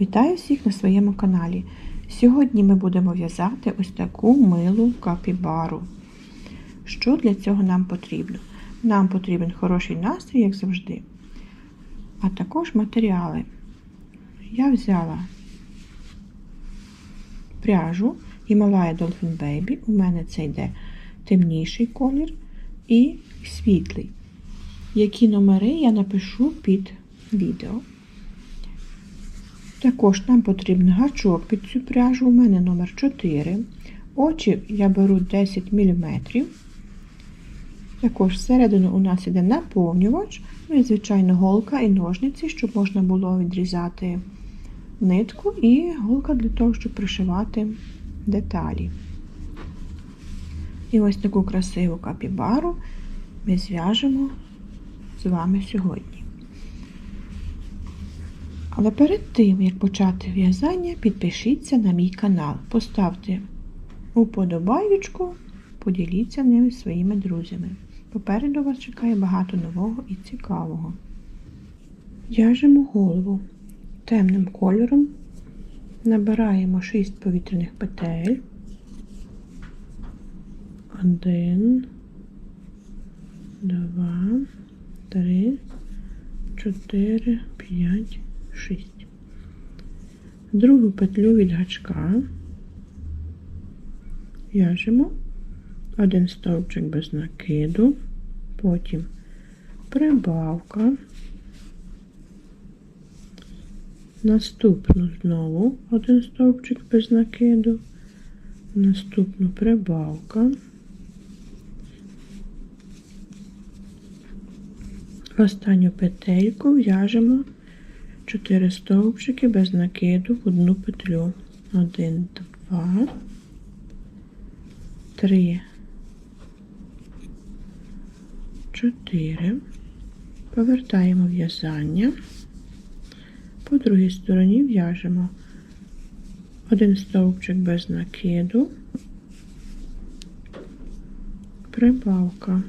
Вітаю всіх на своєму каналі. Сьогодні ми будемо в'язати ось таку милу капібару. Що для цього нам потрібно? Нам потрібен хороший настрій, як завжди, а також матеріали. Я взяла пряжу Himalaya Dolphin Baby. У мене це йде темніший колір і світлий. Які номери я напишу під відео. Також нам потрібен гачок під цю пряжу. У мене номер 4. Очі я беру 10 мм. Також всередину у нас іде наповнювач, ну і, звичайно, голка і ножниці, щоб можна було відрізати нитку, і голка для того, щоб пришивати деталі. І ось таку красиву капібару ми зв'яжемо з вами сьогодні. Але перед тим, як почати в'язання, підпишіться на мій канал, поставте уподобайочку, поділіться ними зі своїми друзями. Попереду вас чекає багато нового і цікавого. В'яжемо голову темним кольором, набираємо 6 повітряних петель. Один, два, три, чотири, п'ять. 6. Другу петлю від гачка. В'яжемо. Один стовпчик без накиду, потім прибавка, наступну знову один стовпчик без накиду, наступну прибавка. Останню петельку в'яжемо 4 стовпчики без накиду в одну петлю. 1, 2, 3, 4. Повертаємо в'язання. По другій стороні в'яжемо один стовпчик без накиду, прибавка.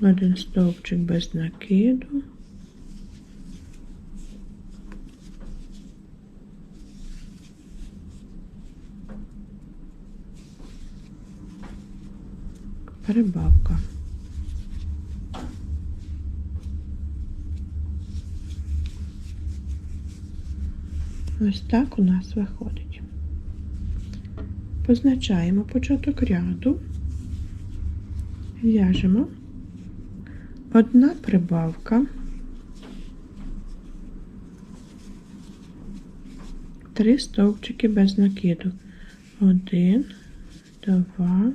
Один стовпчик без накиду. Прибавка. Ось так у нас виходить. Позначаємо початок ряду, в'яжемо одна прибавка, три стовпчики без накиду. Один, два,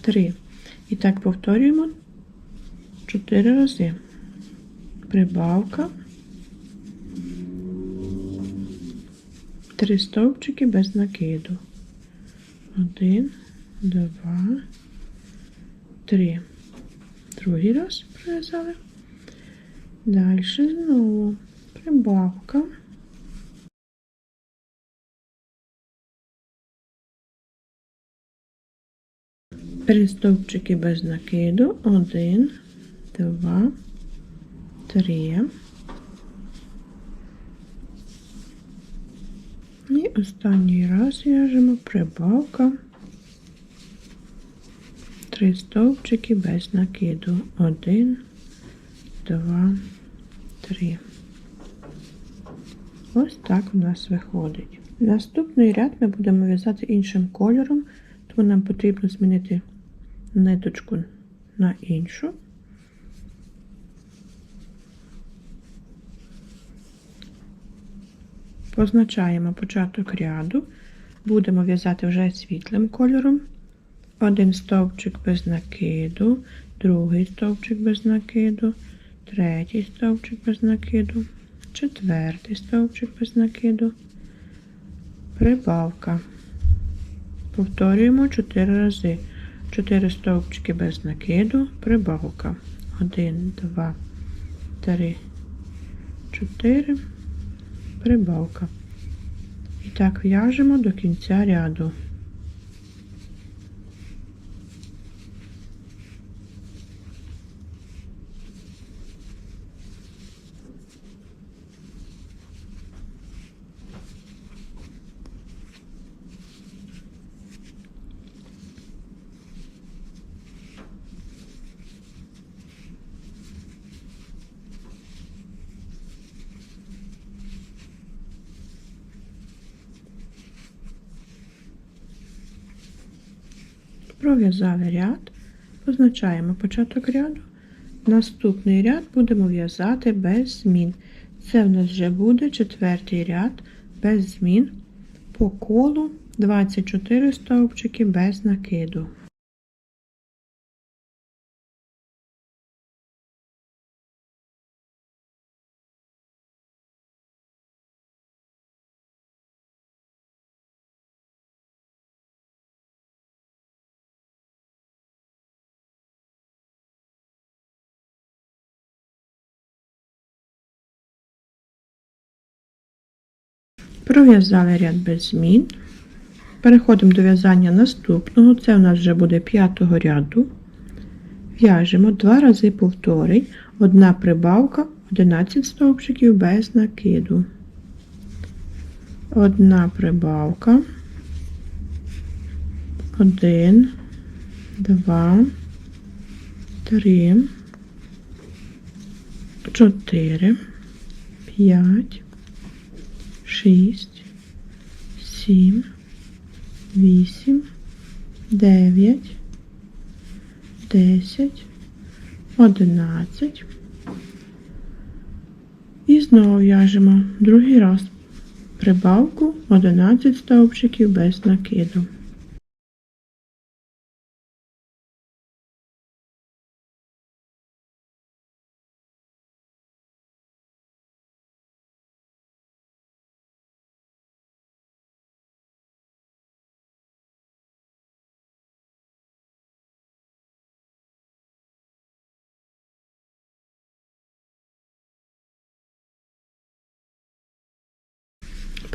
три. І так повторюємо чотири рази. Прибавка, три стовпчики без накиду. Один, два, три другий раз пров'язали. Далі знову прибавка. Три стовпчики без накиду. Один, два, три. І останній раз в'яжемо прибавка. Три стовпчики без накиду. Один, два, три. Ось так у нас виходить. Наступний ряд ми будемо в'язати іншим кольором, тому нам потрібно змінити ниточку на іншу. Позначаємо початок ряду, будемо в'язати вже світлим кольором. Один стовпчик без накиду, другий стовпчик без накиду, третій стовпчик без накиду, четвертий стовпчик без накиду, прибавка. Повторюємо 4 рази. 4 стовпчики без накиду, прибавка. 1, 2, 3, 4, прибавка. І так в'яжемо до кінця ряду. Пров'язали ряд, позначаємо початок ряду. Наступний ряд будемо в'язати без змін. Це в нас вже буде четвертий ряд без змін по колу 24 стовпчики без накиду. Пров'язали ряд без змін. Переходимо до в'язання наступного. Це у нас вже буде п'ятого ряду. В'яжемо два рази повторень, одна прибавка, 11 стовпчиків без накиду. Одна прибавка. Один, два, три, чотири, п'ять шість, сім, вісім, дев'ять, десять, одинадцять. І знову в'яжемо другий раз прибавку 11 стовпчиків без накиду.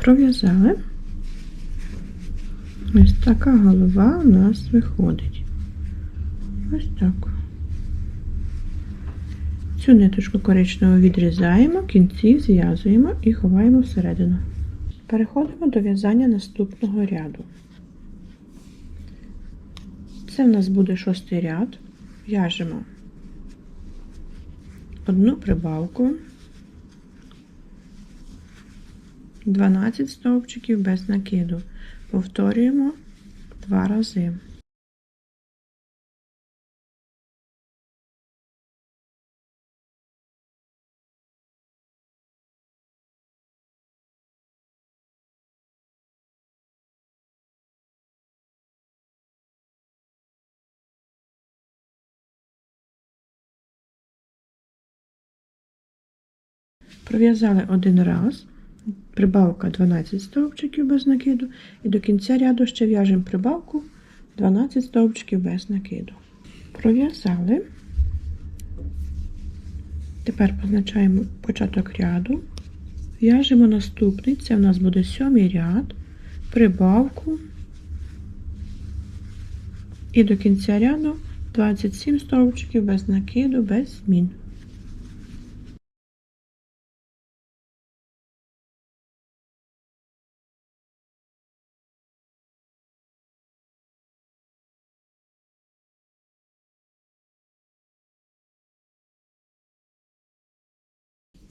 Пров'язали. Ось така голова у нас виходить. Ось так. Цю ниточку коричневу відрізаємо, кінці зв'язуємо і ховаємо всередину. Переходимо до в'язання наступного ряду. Це в нас буде шостий ряд. В'яжемо одну прибавку. 12 стовпчиків без накиду. Повторюємо два рази. Пров'язали один раз, прибавка 12 стовпчиків без накиду, і до кінця ряду ще в'яжемо прибавку 12 стовпчиків без накиду. Пров'язали. Тепер позначаємо початок ряду. В'яжемо наступний, це в нас буде сьомий ряд, прибавку і до кінця ряду 27 стовпчиків без накиду, без змін.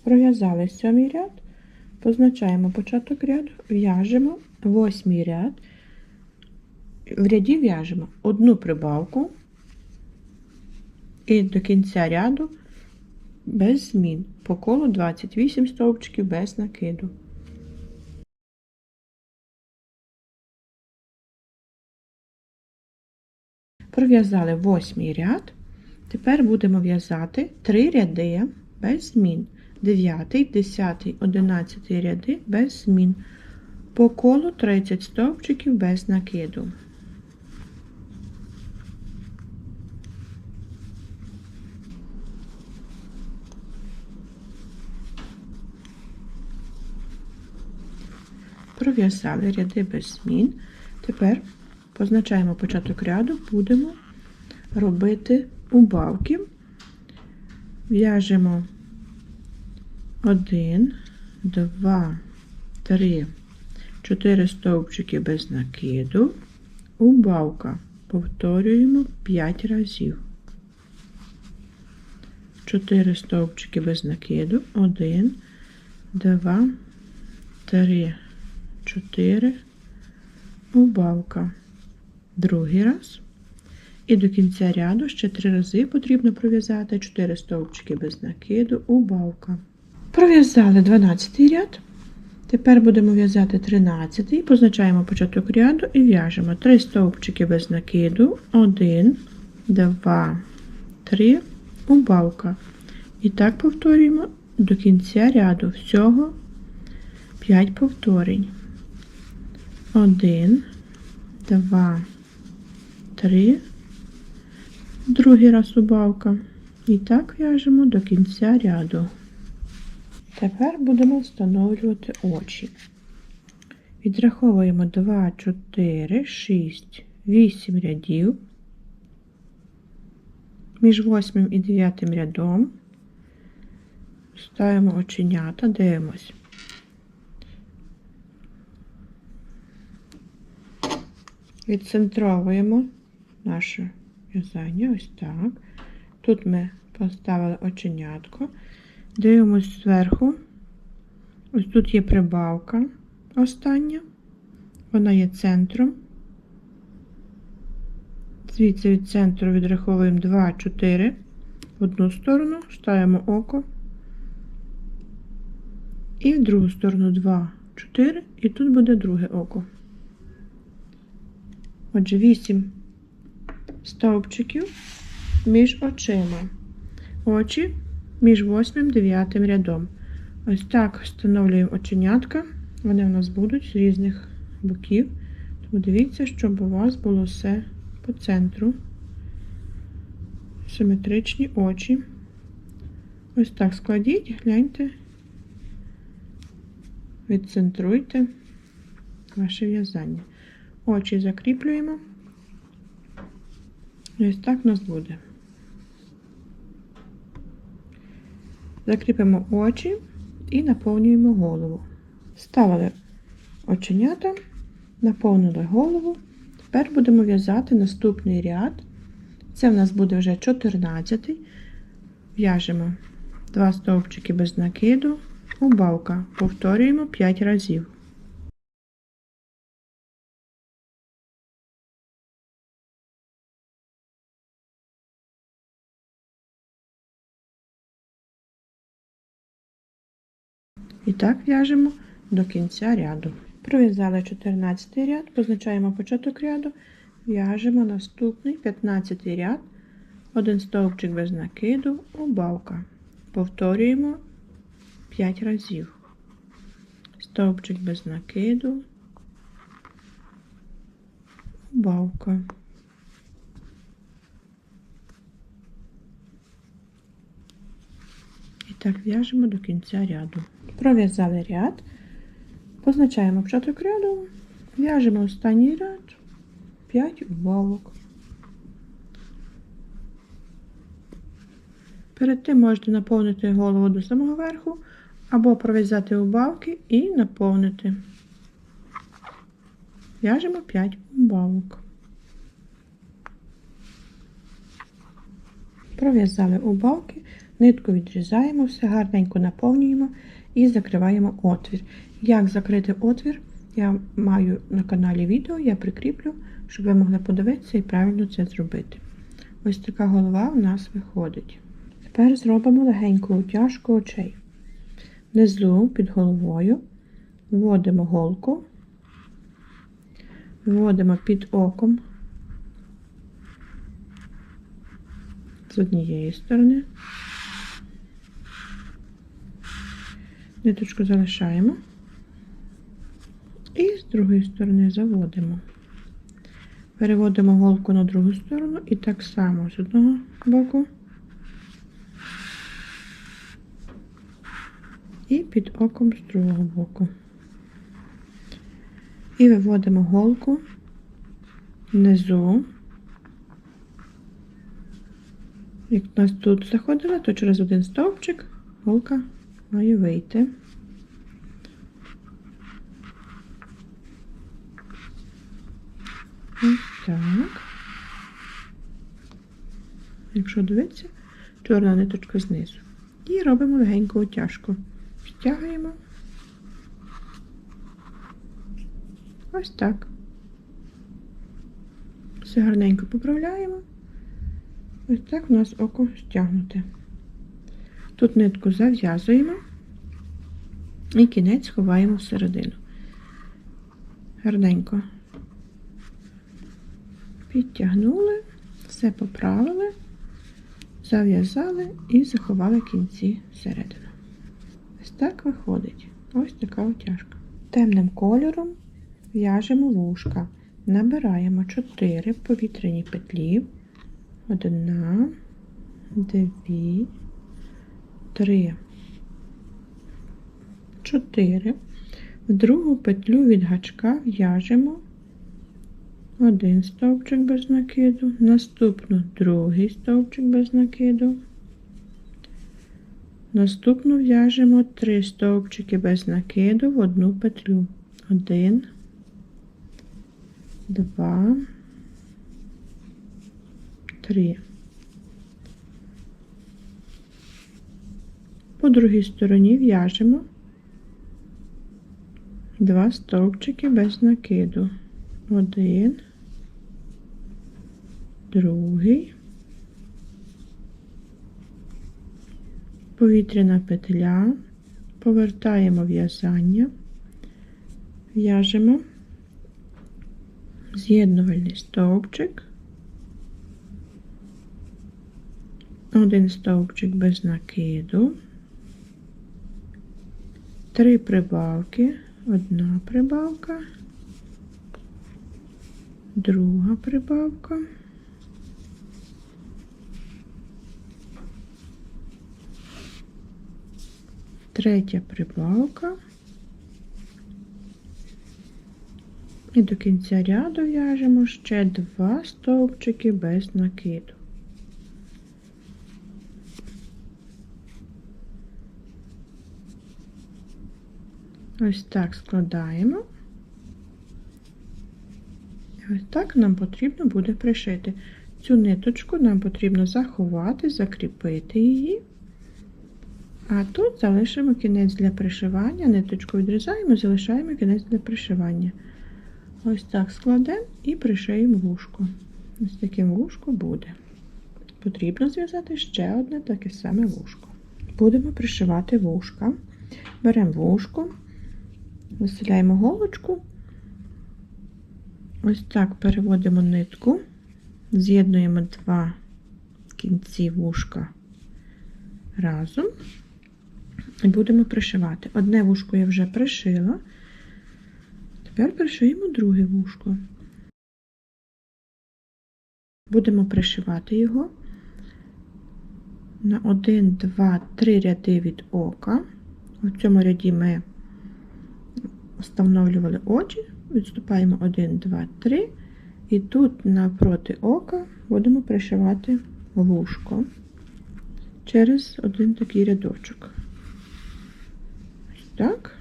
Пров'язали сьомий ряд, позначаємо початок ряду, в'яжемо восьмий ряд. В ряді в'яжемо одну прибавку і до кінця ряду без змін. По колу 28 стовпчиків без накиду. Пров'язали восьмий ряд. Тепер будемо в'язати три ряди без змін. 9, 10, 11 ряди без змін. По колу 30 стовпчиків без накиду. Пров'язали ряди без змін. Тепер позначаємо початок ряду, будемо робити убавки, в'яжемо 1, 2, 3, 4 стовпчики без накиду, убавка. Повторюємо 5 разів. 4 стовпчики без накиду, 1, 2, 3, 4, убавка. Другий раз. І до кінця ряду ще три рази потрібно пров'язати 4 стовпчики без накиду, убавка. Пров'язали 12 ряд. Тепер будемо в'язати 13, позначаємо початок ряду і в'яжемо 3 стовпчики без накиду, 1, 2, 3, убавка. І так повторюємо до кінця ряду. Всього 5 повторень. 1, 2, 3, другий раз убавка. І так в'яжемо до кінця ряду. Тепер будемо встановлювати очі. Відраховуємо 2, 4, 6, 8 рядів. Між 8 і 9 рядом ставимо оченята, дивимось. Відцентровуємо наше в'язання ось так. Тут ми поставили оченятко. Дивимось зверху. Ось тут є прибавка остання. Вона є центром. Звідси від центру відраховуємо 2, 4 в одну сторону, ставимо око. І в другу сторону 2, 4, і тут буде друге око. Отже, 8 стовпчиків між очима. Очі між 8 9 рядом. Ось так встановлюємо оченятка. Вони у нас будуть з різних боків. Тому дивіться, щоб у вас було все по центру. Симетричні очі. Ось так складіть, гляньте, відцентруйте ваше в'язання. Очі закріплюємо. Ось так у нас буде. Закріпимо очі і наповнюємо голову. Ставили оченята, наповнили голову. Тепер будемо в'язати наступний ряд. Це в нас буде вже 14. В'яжемо 2 стовпчики без накиду, убавка. Повторюємо 5 разів. І так в'яжемо до кінця ряду. Пров'язали 14 ряд, позначаємо початок ряду, в'яжемо наступний 15 ряд, один стовпчик без накиду, убавка. Повторюємо 5 разів. Стовпчик без накиду, убавка. І так в'яжемо до кінця ряду. Пров'язали ряд, позначаємо початок ряду, в'яжемо останній ряд, 5 убавок. Перед тим можете наповнити голову до самого верху, або пров'язати убавки і наповнити. В'яжемо 5 убавок. Пров'язали убавки, нитку відрізаємо, все гарненько наповнюємо і закриваємо отвір. Як закрити отвір, я маю на каналі відео, я прикріплю, щоб ви могли подивитися і правильно це зробити. Ось така голова у нас виходить. Тепер зробимо легеньку утяжку очей. Внизу під головою вводимо голку, вводимо під оком з однієї сторони. Ниточку залишаємо і з другої сторони заводимо. Переводимо голку на другу сторону і так само з одного боку і під оком з другого боку. І виводимо голку внизу. Як у нас тут заходила, то через один стовпчик голка має вийти. Ось так. Якщо дивитися, чорна ниточка знизу. І робимо легеньку утяжку. Стягуємо. Ось так. Все гарненько поправляємо Ось так у нас око стягнуте. Тут нитку зав'язуємо і кінець ховаємо всередину. Гарненько підтягнули, все поправили, зав'язали і заховали кінці всередину. Ось так виходить. Ось така отяжка. Темним кольором в'яжемо вушка. Набираємо 4 повітряні петлі. Одна, дві, три, чотири. В другу петлю від гачка в'яжемо один стовпчик без накиду, наступну другий стовпчик без накиду. Наступну в'яжемо три стовпчики без накиду в одну петлю. Один, два, три. По другій стороні в'яжемо два стовпчики без накиду. Один, другий, повітряна петля, повертаємо в'язання, в'яжемо з'єднувальний стовпчик, один стовпчик без накиду, три прибавки, одна прибавка, друга прибавка. Третя прибавка. І до кінця ряду в'яжемо ще два стовпчики без накиду. Ось так складаємо. Ось так нам потрібно буде пришити. Цю ниточку нам потрібно заховати, закріпити її. А тут залишимо кінець для пришивання, ниточку відрізаємо, залишаємо кінець для пришивання. Ось так складемо і пришиємо вушко. Ось таким вушко буде. Потрібно зв'язати ще одне таке саме вушко. Будемо пришивати вушка. Беремо вушко, виселяємо голочку, ось так переводимо нитку, з'єднуємо два кінці вушка разом. І будемо пришивати. Одне вушко я вже пришила. Тепер пришиємо друге вушко. Будемо пришивати його на 1, 2, 3 ряди від ока. У цьому ряді ми встановлювали очі, відступаємо 1, 2, 3, і тут навпроти ока будемо пришивати вушко через один такий рядочок так.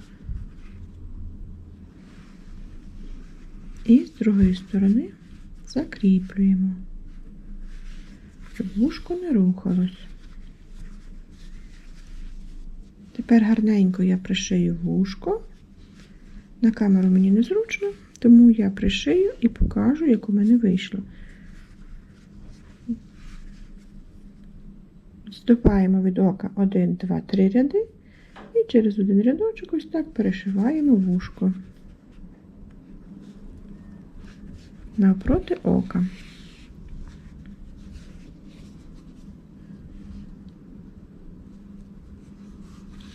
І з другої сторони закріплюємо, щоб вушко не рухалось. Тепер гарненько я пришию вушко. На камеру мені незручно, тому я пришию і покажу, як у мене вийшло. Ступаємо від ока 1, 2, 3 ряди. І через один рядочок ось так перешиваємо вушко навпроти ока.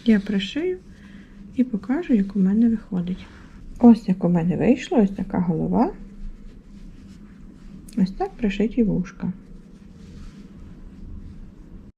Я пришию і покажу, як у мене виходить. Ось як у мене вийшло, ось така голова. Ось так пришиті вушка.